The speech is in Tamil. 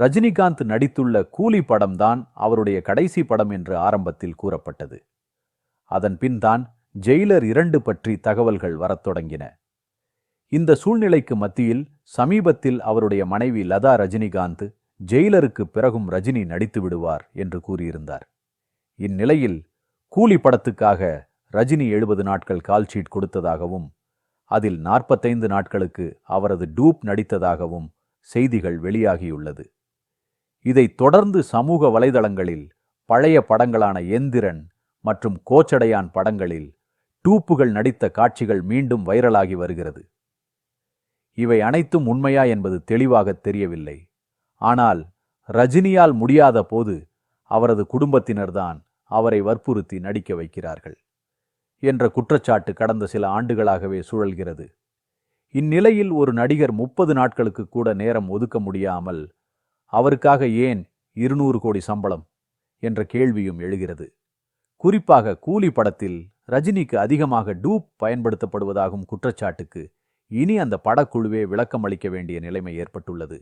ரஜினிகாந்த் நடித்துள்ள கூலி படம்தான் அவருடைய கடைசி படம் என்று ஆரம்பத்தில் கூறப்பட்டது. அதன் பின்தான் ஜெயிலர் இரண்டு பற்றி தகவல்கள் வரத் தொடங்கின. இந்த சூழ்நிலைக்கு மத்தியில் சமீபத்தில் அவருடைய மனைவி லதா ரஜினிகாந்த் ஜெயிலருக்கு பிறகும் ரஜினி நடித்து விடுவார் என்று கூறியிருந்தார். இந்நிலையில் கூலி படத்துக்காக ரஜினி எழுபது நாட்கள் கால்ஷீட் கொடுத்ததாகவும் அதில் நாற்பத்தைந்து நாட்களுக்கு அவரது டூப் நடித்ததாகவும் செய்திகள் வெளியாகியுள்ளது. இதைத் தொடர்ந்து சமூக வலைதளங்களில் பழைய படங்களான எந்திரன் மற்றும் கோச்சடையான் படங்களில் டூப்புகள் நடித்த காட்சிகள் மீண்டும் வைரலாகி வருகிறது. இவை அனைத்தும் உண்மையா என்பது தெளிவாக தெரியவில்லை. ஆனால் ரஜினியால் முடியாத போது அவரது குடும்பத்தினர்தான் அவரை வற்புறுத்தி நடிக்க வைக்கிறார்கள் என்ற குற்றச்சாட்டு கடந்த சில ஆண்டுகளாகவே சுழல்கிறது. இந்நிலையில் ஒரு நடிகர் முப்பது நாட்களுக்கு கூட நேரம் ஒதுக்க முடியாமல் அவருக்காக ஏன் இருநூறு கோடி சம்பளம்? என்ற கேள்வியும் எழுகிறது. குறிப்பாக கூலி படத்தில் ரஜினிக்கு அதிகமாக டூப் பயன்படுத்தப்படுவதாகும் குற்றச்சாட்டுக்கு இனி அந்த படக்குழுவே விளக்கம் அளிக்க வேண்டிய நிலைமை ஏற்பட்டுள்ளது.